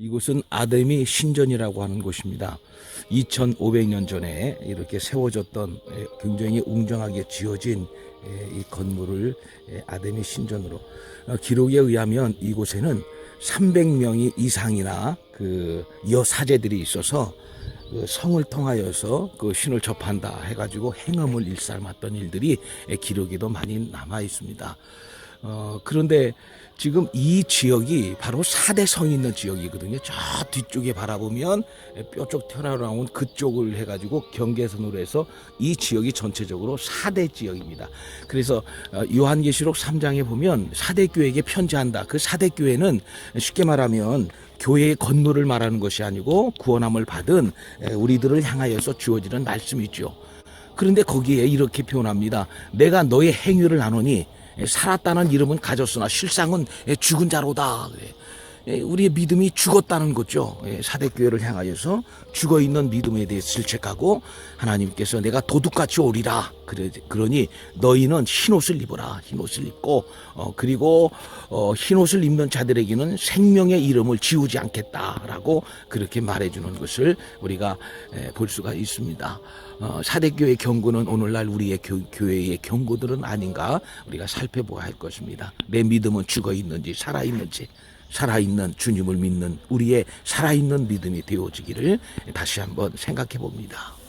이곳은 아데미 신전이라고 하는 곳입니다. 2500년 전에 이렇게 세워졌던 에, 굉장히 웅장하게 지어진 에, 이 건물을 에, 아데미 신전으로 어, 기록에 의하면 이곳에는 300명이 이상이나 그 여사제들이 있어서 그 성을 통하여서 그 신을 접한다 해가지고 행음을 일삼았던 일들이 에, 기록에도 많이 남아 있습니다. 어, 그런데 지금 이 지역이 바로 사대성이 있는 지역이거든요. 저 뒤쪽에 바라보면 뼈쪽 튀어나온 그쪽을 해가지고 경계선으로 해서 이 지역이 전체적으로 사대 지역입니다. 그래서 어, 요한계시록 3장에 보면 사대 교회에게 편지한다. 그 사대 교회는 쉽게 말하면 교회의 건물을 말하는 것이 아니고 구원함을 받은 에, 우리들을 향하여서 주어지는 말씀이죠. 그런데 거기에 이렇게 표현합니다. 내가 너의 행위를 나누니 살았다는 이름은 가졌으나 실상은 죽은 자로다. 예, 우리의 믿음이 죽었다는 거죠. 예, 사대교회를 향하여서 죽어 있는 믿음에 대해 질책하고 하나님께서 내가 도둑같이 오리라. 그러니 너희는 흰옷을 입어라. 흰옷을 입고 어, 그리고 어, 흰옷을 입는 자들에게는 생명의 이름을 지우지 않겠다라고 그렇게 말해주는 것을 우리가 에, 볼 수가 있습니다. 어, 사대교회 경고는 오늘날 우리의 교, 교회의 경고들은 아닌가 우리가 살펴보아야 할 것입니다. 내 믿음은 죽어 있는지 살아 있는지 살아있는 주님을 믿는 우리의 살아있는 믿음이 되어지기를 다시 한번 생각해 봅니다.